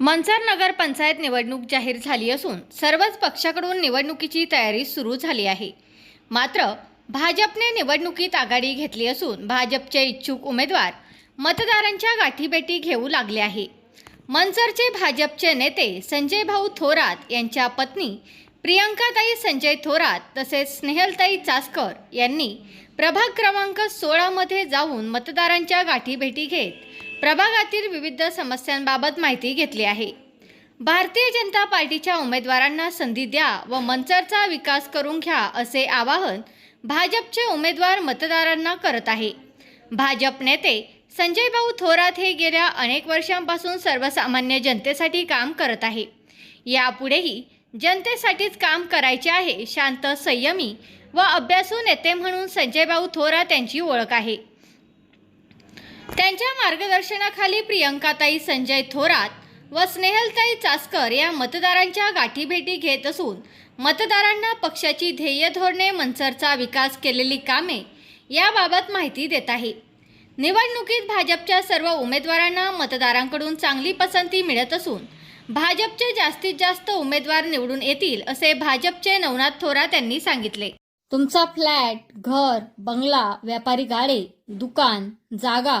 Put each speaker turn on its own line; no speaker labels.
मनसार नगर पंचायत निवडणूक जाहीर झाली असून सर्वच पक्षाकडून निवडणुकीची तयारी सुरू झाली आहे. मात्र भाजपने निवडणुकीत आघाडी घेतली असून भाजपचे इच्छुक उमेदवार मतदारांच्या गाठीभेटी घेऊ लागले आहे. मनसरचे भाजपचे नेते संजय भाऊ थोरात यांच्या पत्नी प्रियंकाताई संजय थोरात तसेच स्नेहलताई चासकर यांनी प्रभाग क्रमांक सोळामध्ये जाऊन मतदारांच्या गाठीभेटी घेत प्रभागातील विविध समस्यांबाबत माहिती घेतली आहे. भारतीय जनता पार्टीच्या उमेदवारांना संधी द्या व मंचरचा विकास करून घ्या असे आवाहन भाजपचे उमेदवार मतदारांना करत आहे. भाजप नेते संजय भाऊ थोरात हे गेल्या अनेक वर्षांपासून सर्वसामान्य जनतेसाठी काम करत आहे. यापुढेही जनतेसाठीच काम करायचे आहे शांत संयमी व अभ्यासू नेते म्हणून संजयभाऊ थोरात यांची ओळख आहे. त्यांच्या मार्गदर्शनाखाली प्रियंकाताई संजय थोरात व स्नेहलताई चासकर या मतदारांच्या गाठीभेटी घेत असून मतदारांना पक्षाची ध्येय धोरणे मनसरचा विकास केलेली कामे याबाबत माहिती देत आहे. निवडणुकीत भाजपच्या सर्व उमेदवारांना मतदारांकडून चांगली पसंती मिळत असून भाजपचे जास्तीत जास्त उमेदवार निवडून येतील असे भाजपचे नवनाथ थोरात यांनी सांगितले. तुमचा फ्लॅट घर बंगला व्यापारी गाडे दुकान जागा